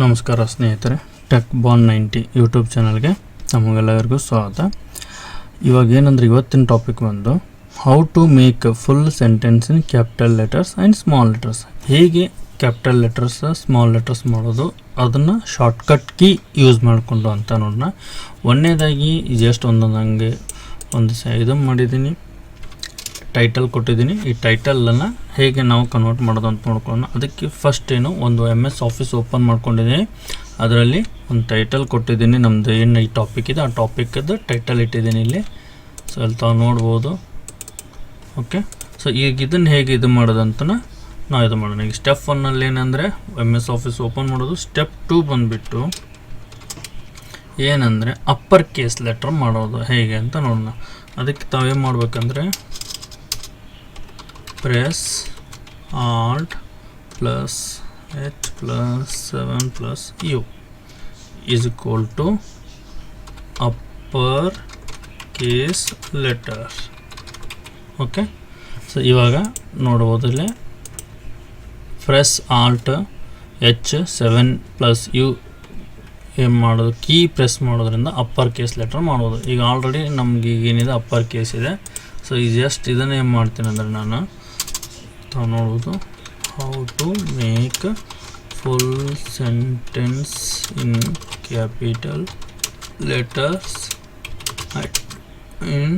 ನಮಸ್ಕಾರ ಸ್ನೇಹಿತರೆ ಟೆಕ್ ಬಾನ್ ninety YouTube ಚಾನಲ್ಗೆ ನಮಗೆಲ್ಲರಿಗೂ ಸ್ವಾಗತ. ಇವಾಗ ಏನಂದ್ರೆ ಇವತ್ತಿನ ಟಾಪಿಕ್ ಬಂದು how to make full sentence in capital letters and small letters ಹೇಗೆ ಕ್ಯಾಪಿಟಲ್ ಲೆಟರ್ಸ್ ಸ್ಮಾಲ್ ಲೆಟರ್ಸ್ ಮಾಡೋದು, ಅದನ್ನು ಶಾರ್ಟ್ಕಟ್ ಕೀ ಯೂಸ್ ಮಾಡಿಕೊಂಡು ಅಂತ ನೋಡೋಣ ಒಂದನೇದಾಗಿ ಜಸ್ಟ್ ಒಂದೊಂದು ಹಂಗೆ ಒಂದು ಸ ಇದು ಮಾಡಿದ್ದೀನಿ. ಟೈಟಲ್ ಕೊಟ್ಟಿದ್ದೀನಿ. ಈ ಟೈಟಲನ್ನು ಹೇಗೆ ನಾವು ಕನ್ವರ್ಟ್ ಮಾಡೋದು ಅಂತ ನೋಡ್ಕೊಳ್ಳೋಣ. ಅದಕ್ಕೆ ಫಸ್ಟ್ ಏನು ಒಂದು ಎಂ ಎಸ್ ಆಫೀಸ್ ಓಪನ್ ಮಾಡ್ಕೊಂಡಿದ್ದೀನಿ. ಅದರಲ್ಲಿ ಒಂದು ಟೈಟಲ್ ಕೊಟ್ಟಿದ್ದೀನಿ. ನಮ್ಮದು ಏನು ಈ ಟಾಪಿಕ್ ಇದೆ, ಆ ಟಾಪಿಕದ್ದು ಟೈಟಲ್ ಇಟ್ಟಿದ್ದೀನಿ ಇಲ್ಲಿ. ಸೊ ಅಲ್ಲಿ ತಾವು ನೋಡ್ಬೋದು. ಓಕೆ ಸೊ ಈಗ ಇದನ್ನು ಹೇಗೆ ಇದು ಮಾಡೋದಂತ ನಾವು ಇದು ಮಾಡೋಣ. ಈಗ ಸ್ಟೆಪ್ ಒನ್ನಲ್ಲಿ ಏನಂದರೆ ಎಂ ಎಸ್ ಆಫೀಸ್ ಓಪನ್ ಮಾಡೋದು. ಸ್ಟೆಪ್ ಟೂ ಬಂದುಬಿಟ್ಟು ಏನಂದರೆ ಅಪ್ಪರ್ ಕೇಸ್ ಲೆಟ್ರ್ ಮಾಡೋದು ಹೇಗೆ ಅಂತ ನೋಡೋಣ. ಅದಕ್ಕೆ ತಾವೇನು ಮಾಡ್ಬೇಕಂದ್ರೆ press alt plus H plus seven plus U is equal to upper case letter okay so ಇವಾಗ ನೋಡ್ಬೋದು ಇಲ್ಲಿ press alt H seven plus U ಏನು ಮಾಡೋದು? ಕೀ ಪ್ರೆಸ್ ಮಾಡೋದ್ರಿಂದ ಅಪ್ಪರ್ ಕೇಸ್ ಲೆಟರ್ ಮಾಡ್ಬೋದು. ಈಗ ಆಲ್ರೆಡಿ ನಮ್ಗೆ ಏನಿದೆ ಅಪ್ಪರ್ ಕೇಸ್ ಇದೆ. ಸೊ ಈಗ ಜಸ್ಟ್ ಇದನ್ನೇ ಏನು ಮಾಡ್ತೀನಿ ಅಂದರೆ ನಾನು. ತಾವು ನೋಡ್ಬೋದು. How to make full sentence in capital letters in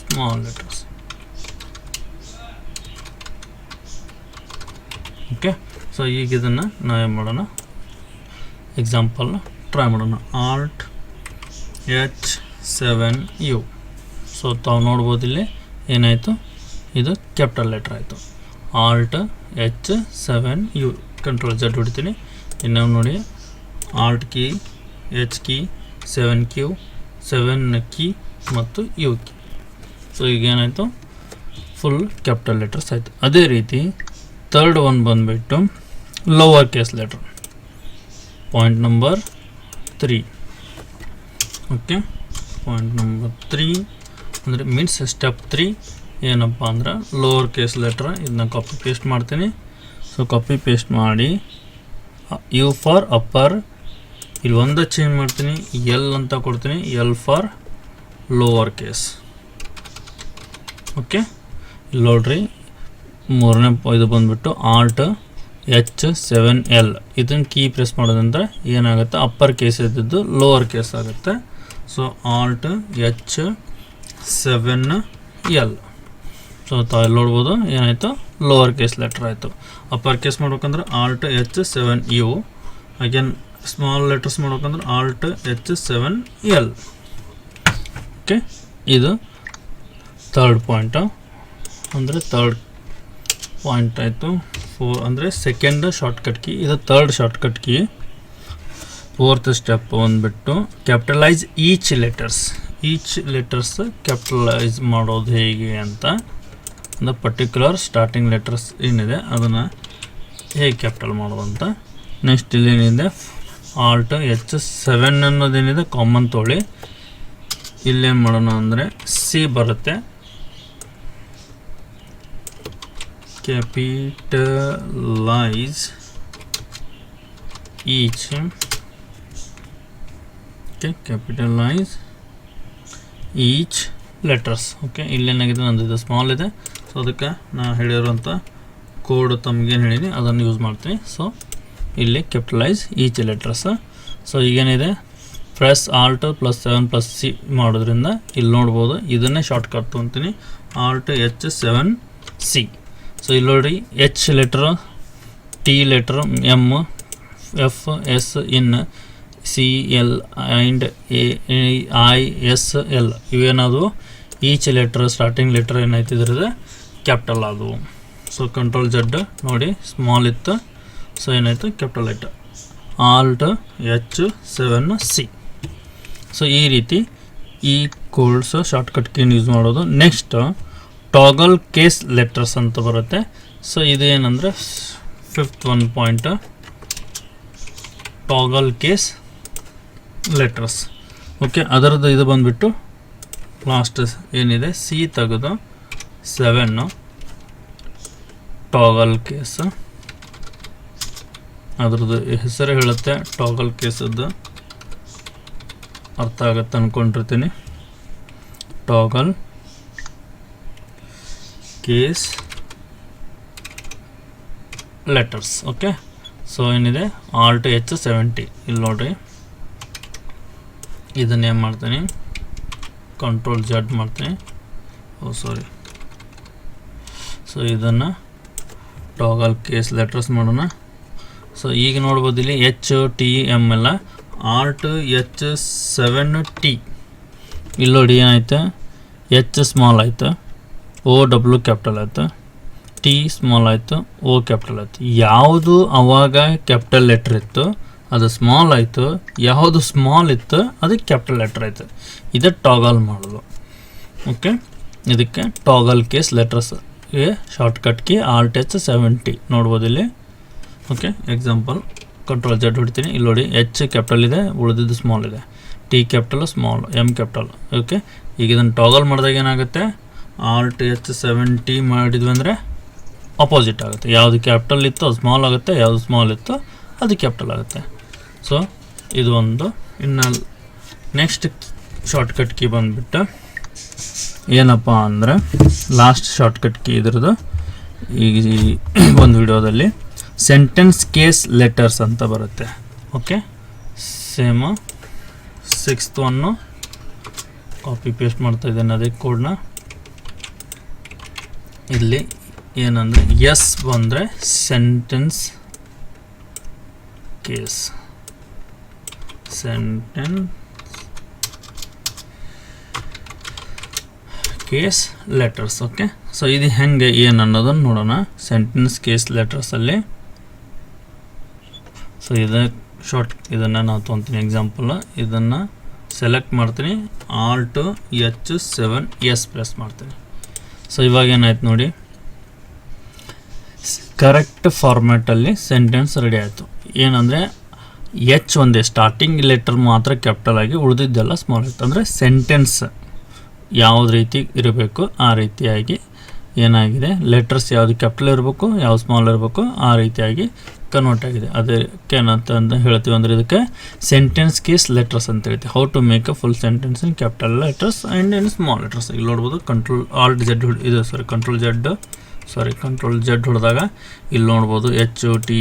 small letters okay so ಈಗ ಇದನ್ನು ನಾವೇನು ಮಾಡೋಣ? ಎಕ್ಸಾಂಪಲ್ನ ಟ್ರೈ ಮಾಡೋಣ. Alt H seven U so ತಾವು ನೋಡ್ಬೋದಿಲ್ಲಿ ಏನಾಯಿತು? ಇದು ಕ್ಯಾಪಿಟಲ್ ಲೆಟ್ರ್ ಆಯಿತು. Alt H seven U control Z ಹೊಡಿತೀನಿ ಇನ್ನು ನೋಡಿ alt key H key seven Q seven key ಮತ್ತು ಯು ಕೀ ಸೊ ಈಗ ಏನಾಯಿತು? ಫುಲ್ ಕ್ಯಾಪಿಟಲ್ ಲೆಟರ್ಸ್ ಆಯಿತು. ಅದೇ ರೀತಿ ತರ್ಡ್ ಒನ್ ಬಂದುಬಿಟ್ಟು lower case letter point number three okay point number three ಅಂದರೆ ಮೀನ್ಸ್ ಸ್ಟೆಪ್ ತ್ರೀ ಏನಪ್ಪ ಅಂದ್ರೆ ಲೋವರ್ ಕೇಸ್ ಲೆಟ್ರ್ ಇದನ್ನ ಕಾಪಿ ಪೇಸ್ಟ್ ಮಾಡ್ತೀನಿ. ಸೊ ಕಾಪಿ ಪೇಸ್ಟ್ ಮಾಡಿ ಯು ಫಾರ್ ಅಪ್ಪರ್ ಇಲ್ಲಿ ಒಂದು ಚೇಂಜ್ ಮಾಡ್ತೀನಿ ಎಲ್ ಅಂತ ಕೊಡ್ತೀನಿ L for lower case okay ಇಲ್ಲಿ ನೋಡ್ರಿ, ಮೂರನೇ ಇದು ಬಂದುಬಿಟ್ಟು ಆಲ್ಟ್ ಎಚ್ ಸೆವೆನ್ ಎಲ್ ಇದನ್ನು ಕೀ ಪ್ರೆಸ್ ಮಾಡೋದಂದ್ರೆ ಏನಾಗುತ್ತೆ? ಅಪ್ಪರ್ ಕೇಸ್ ಇದ್ದಿದ್ದು ಲೋವರ್ ಕೇಸ್ ಆಗುತ್ತೆ. So alt H seven L so ತಾವು ಇಲ್ಲಿ ನೋಡ್ಬೋದು? ಏನಾಯಿತು? ಲೋವರ್ ಕೇಸ್ ಲೆಟ್ರ್ ಆಯಿತು. ಅಪ್ಪರ್ ಕೇಸ್ ಮಾಡ್ಬೇಕಂದ್ರೆ alt H seven U again small letters ಮಾಡ್ಬೇಕಂದ್ರೆ alt H seven L okay ಇದು ಥರ್ಡ್ ಪಾಯಿಂಟು ಅಂದರೆ ಥರ್ಡ್ ಪಾಯಿಂಟ್ ಆಯಿತು. ಫೋರ್ ಅಂದರೆ ಸೆಕೆಂಡ್ ಶಾರ್ಟ್ಕಟ್ ಕೀ ಇದು third shortcut key fourth step ಬಂದುಬಿಟ್ಟು capitalize each letters each letters capitalize ಮಾಡೋದು ಹೇಗೆ ಅಂತ. ಒಂದು ಪರ್ಟಿಕ್ಯುಲರ್ ಸ್ಟಾರ್ಟಿಂಗ್ ಲೆಟರ್ಸ್ ಏನಿದೆ, ಅದನ್ನು ಹೇಗೆ ಕ್ಯಾಪಿಟಲ್ ಮಾಡೋದು ಅಂತ. ನೆಕ್ಸ್ಟ್ ಇಲ್ಲೇನಿದೆ ಆಲ್ಟ್ ಎಚ್ ಸೆವೆನ್ ಅನ್ನೋದೇನಿದೆ ಕಾಮನ್ ತೋಳಿ. ಇಲ್ಲೇನು ಮಾಡೋಣ ಅಂದರೆ ಸಿ ಬರುತ್ತೆ. Capitalize each okay capitalize each letters okay ಇಲ್ಲೇನಾಗಿದೆ ನಂದು ಇದು ಸ್ಮಾಲ್ ಇದೆ. ಸೊ ಅದಕ್ಕೆ ನಾ ಹೇಳಿರುವಂಥ ಕೋಡ್ ತಮಗೇನು ಹೇಳಿನಿ, ಅದನ್ನು ಯೂಸ್ ಮಾಡ್ತೀನಿ. ಸೊ ಇಲ್ಲಿ capitalize each letters so. ಈಗೇನಿದೆ? Press alt plus seven plus C ಮಾಡೋದ್ರಿಂದ ಇಲ್ಲಿ ನೋಡ್ಬೋದು, ಇದನ್ನೇ shortcut ತೊಗೊತೀನಿ. Alt H seven C so ಇಲ್ಲಿ ನೋಡಿ H letter T letter M F S in C L and A I S L ಇವೇನದು each letter starting letter ಏನೈತಿ ಇದ್ರದ್ದು? Capital ಅದು. So control Z ನೋಡಿ ಸ್ಮಾಲ್ ಇತ್ತು. So ಏನಾಯಿತು? Capital ಐಟ alt H seven C so ಈ ರೀತಿ ಈ codes shortcut ಕೀನ್ ಯೂಸ್ ಮಾಡೋದು. ನೆಕ್ಸ್ಟ್ ಟಾಗಲ್ ಕೇಸ್ ಲೆಟರ್ಸ್ ಅಂತ ಬರುತ್ತೆ. ಸೊ ಇದು ಏನಂದರೆ fifth one point toggle case letters okay ಅದರದ್ದು ಇದು ಬಂದುಬಿಟ್ಟು ಲಾಸ್ಟ್ ಏನಿದೆ? ಸಿ ತೆಗೆದು ಸೆವೆನ್ನು ಟಾಗಲ್ ಕೇಸ್ ಅದ್ರದ್ದು ಹೆಸರು ಹೇಳುತ್ತೆ ಟಾಗಲ್ ಕೇಸದ್ದು ಅರ್ಥ ಆಗತ್ತೆ ಅಂದ್ಕೊಂಡಿರ್ತೀನಿ toggle case letters okay so ಏನಿದೆ? ಆಲ್ಟ್ ಎಚ್ ಸೆವೆಂಟಿ ಇಲ್ಲಿ ನೋಡ್ರಿ. ಇದನ್ನೇನು ಮಾಡ್ತೀನಿ. ಕಂಟ್ರೋಲ್ ಜಡ್ ಮಾಡ್ತೀನಿ. ಓ ಸಾರಿ ಸೊ ಇದನ್ನು ಟಾಗಲ್ ಕೇಸ್ ಲೆಟ್ರಸ್ ಮಾಡೋಣ. ಸೊ ಈಗ ನೋಡ್ಬೋದು ಇಲ್ಲಿ ಎಚ್ ಟಿ ಎಂ ಎಲ್ಲ ಆರ್ಟ್ ಎಚ್ ಸೆವೆನ್ ಟಿ ಇಲ್ಲಿ ನೋಡಿ ಏನಾಯ್ತು? ಎಚ್ ಸ್ಮಾಲ್ ಆಯಿತು. ಓ ಡಬ್ಲ್ಯೂ ಕ್ಯಾಪಿಟಲ್ ಆಯ್ತು. ಟಿ ಸ್ಮಾಲ್ ಆಯಿತು. ಓ ಕ್ಯಾಪಿಟಲ್ ಆಯಿತು. ಯಾವುದು ಅವಾಗ ಕ್ಯಾಪಿಟಲ್ ಲೆಟ್ರ್ ಇತ್ತು, ಅದು ಸ್ಮಾಲ್ ಆಯಿತು. ಯಾವುದು ಸ್ಮಾಲ್ ಇತ್ತು, ಅದು ಕ್ಯಾಪಿಟಲ್ ಲೆಟ್ರ್ ಆಯಿತು. ಇದು ಟಾಗಲ್ ಮಾಡೋದು. ಓಕೆ ಇದಕ್ಕೆ toggle case letters shortcut key alt H seventy ನೋಡ್ಬೋದು ಇಲ್ಲಿ. ಓಕೆ ಎಕ್ಸಾಂಪಲ್ ಕಂಟ್ರೋಲ್ ಜಡ್ ಹೊಡಿತೀನಿ. ಇಲ್ಲಿ ನೋಡಿ ಎಚ್ ಕ್ಯಾಪಿಟಲ್ ಇದೆ, ಉಳಿದಿದ್ದು ಸ್ಮಾಲ್ ಇದೆ. T capital small M capital okay ಈಗ ಇದನ್ನು ಟಾಗಲ್ ಮಾಡಿದಾಗ ಏನಾಗುತ್ತೆ? ಆಲ್ಟ್ ಎಚ್ ಸೆವೆಂಟಿ ಮಾಡಿದ್ವಿ ಅಂದರೆ ಅಪೋಸಿಟ್ ಆಗುತ್ತೆ. ಯಾವುದು ಕ್ಯಾಪಿಟಲ್ ಇತ್ತು ಅದು ಸ್ಮಾಲ್ ಆಗುತ್ತೆ, ಯಾವುದು ಸ್ಮಾಲ್ ಇತ್ತು ಅದು ಕ್ಯಾಪಿಟಲ್ ಆಗುತ್ತೆ. ಸೊ ಇದು ಒಂದು. ಇನ್ನು ನೆಕ್ಸ್ಟ್ ಶಾರ್ಟ್ಕಟ್ ಕೀ ಬಂದುಬಿಟ್ಟು ಏನಪ್ಪ ಅಂದರೆ ಲಾಸ್ಟ್ ಶಾರ್ಟ್ಕಟ್ ಕೀ ಇದ್ರದ್ದು. ಈ ಒಂದು ವಿಡಿಯೋದಲ್ಲಿ ಸೆಂಟೆನ್ಸ್ ಕೇಸ್ ಲೆಟರ್ಸ್ ಅಂತ ಬರುತ್ತೆ. Okay same sixth one copy paste ಮಾಡ್ತಾ ಇದ್ದೇನೆ ಅದೇ ಕೋಡ್ನ ಇಲ್ಲಿ ಏನಂದರೆ ಎಸ್ ಬಂದರೆ sentence case sentence case letters okay so ಇದು ಹೆಂಗೆ ಏನು ಅನ್ನೋದನ್ನು ನೋಡೋಣ. ಸೆಂಟೆನ್ಸ್ ಕೇಸ್ ಲೆಟರ್ಸಲ್ಲಿ ಸೊ ಇದು ಶಾರ್ಟ್ ಇದನ್ನು ನಾವು ತೊಗೊತೀನಿ. ಎಕ್ಸಾಂಪಲ್ ಇದನ್ನು ಸೆಲೆಕ್ಟ್ ಮಾಡ್ತೀನಿ. Alt H seven S press ಮಾಡ್ತೀನಿ. ಸೊ ಇವಾಗ ಏನಾಯ್ತು ನೋಡಿ. ಕರೆಕ್ಟ್ ಫಾರ್ಮ್ಯಾಟಲ್ಲಿ ಸೆಂಟೆನ್ಸ್ ರೆಡಿ ಆಯಿತು. ಏನಂದರೆ ಎಚ್ ಒಂದೇ ಸ್ಟಾರ್ಟಿಂಗ್ ಲೆಟರ್ ಮಾತ್ರ ಕ್ಯಾಪಿಟಲ್ ಆಗಿ ಉಳಿದಿದ್ದೆಲ್ಲ ಸ್ಮಾಲ್ ಇತ್ತು. ಅಂದರೆ ಸೆಂಟೆನ್ಸ್ ಯಾವ್ದು ರೀತಿ ಇರಬೇಕು, ಆ ರೀತಿಯಾಗಿ ಏನಾಗಿದೆ? ಲೆಟರ್ಸ್ ಯಾವುದು ಕ್ಯಾಪಿಟಲ್ ಇರಬೇಕು, ಯಾವ್ದು ಸ್ಮಾಲ್ ಇರಬೇಕು, ಆ ರೀತಿಯಾಗಿ ಕನ್ವರ್ಟ್ ಆಗಿದೆ. ಅದಕ್ಕೆ ಏನಂತ ಅಂತ ಹೇಳ್ತೀವಿ ಅಂದರೆ ಇದಕ್ಕೆ ಸೆಂಟೆನ್ಸ್ ಕೇಸ್ ಲೆಟರ್ಸ್ ಅಂತ ಹೇಳ್ತೀವಿ. How to make a full sentence in capital letters and in small letters ಇಲ್ಲಿ ನೋಡ್ಬೋದು ಕಂಟ್ರೋಲ್ ಆಲ್ಟ್ ಜೆಡ್ ಇದು sorry control Z sorry control Z ಹೊಡೆದಾಗ ಇಲ್ಲಿ ನೋಡ್ಬೋದು ಎಚ್ ಟಿ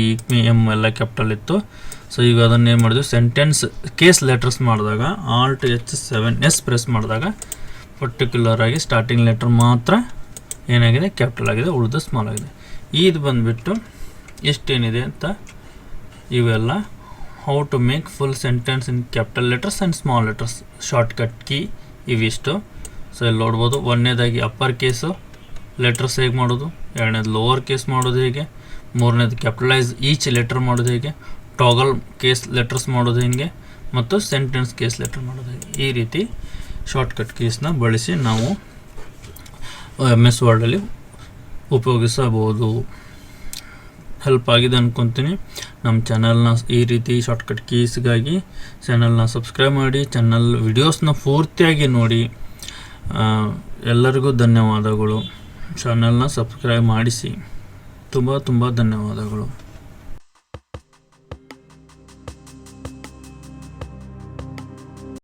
ಎಂ ಎಲ್ಲ ಕ್ಯಾಪಿಟಲ್ ಇತ್ತು. ಸೊ ಈಗ ಅದನ್ನು ಏನು ಮಾಡಿದ್ವಿ? ಸೆಂಟೆನ್ಸ್ ಕೇಸ್ ಲೆಟರ್ಸ್ ಮಾಡಿದಾಗ alt H seven S press ಮಾಡಿದಾಗ ಪರ್ಟಿಕ್ಯುಲರ್ ಆಗಿ ಸ್ಟಾರ್ಟಿಂಗ್ ಲೆಟರ್ ಮಾತ್ರ ಏನಾಗಿದೆ? ಕ್ಯಾಪಿಟಲ್ ಆಗಿದೆ ಉಳಿದು ಸ್ಮಾಲ್ ಆಗಿದೆ. ಇದು ಬಂದುಬಿಟ್ಟು ಎಷ್ಟೇನಿದೆ ಅಂತ ಇವೆಲ್ಲ. How to make full sentence in capital letters and small letters shortcut key ಇವಿಷ್ಟು. ಸೊ ಇಲ್ಲಿ ನೋಡ್ಬೋದು, ಒಂದನೇದಾಗಿ ಅಪ್ಪರ್ ಕೇಸು ಲೆಟರ್ಸ್ ಹೇಗೆ ಮಾಡೋದು? ಎರಡನೇದು ಲೋವರ್ ಕೇಸ್ ಮಾಡೋದು ಹೇಗೆ? ಮೂರನೇದು ಕ್ಯಾಪಿಟಲೈಸ್ ಈಚ್ ಲೆಟರ್ ಮಾಡೋದು ಹೇಗೆ? ಟಾಗಲ್ ಕೇಸ್ ಲೆಟರ್ಸ್ ಮಾಡೋದು ಹೇಗೆ? ಮತ್ತು ಸೆಂಟೆನ್ಸ್ ಕೇಸ್ ಲೆಟರ್ ಮಾಡೋದು ಹೇಗೆ? ಈ ರೀತಿ ಶಾರ್ಟ್ಕಟ್ ಕೀಸ್ನ ಬಳಸಿ ನಾವು ಎಂ ಎಸ್ ವರ್ಡಲ್ಲಿ ಉಪಯೋಗಿಸಬಹುದು. ಹೆಲ್ಪ್ ಆಗಿದೆ ಅಂದ್ಕೊತೀನಿ ನಮ್ಮ ಚಾನಲ್ನ ಈ ರೀತಿ ಶಾರ್ಟ್ಕಟ್ ಕೀಸ್ಗಾಗಿ ಚಾನಲ್ನ ಸಬ್ಸ್ಕ್ರೈಬ್ ಮಾಡಿ ಚಾನಲ್ ವಿಡಿಯೋಸ್ನ ಪೂರ್ತಿಯಾಗಿ ನೋಡಿ. ಎಲ್ಲರಿಗೂ ಧನ್ಯವಾದಗಳು. ಚಾನಲ್ನ ಸಬ್ಸ್ಕ್ರೈಬ್ ಮಾಡಿಸಿ. ತುಂಬ ತುಂಬ ಧನ್ಯವಾದಗಳು.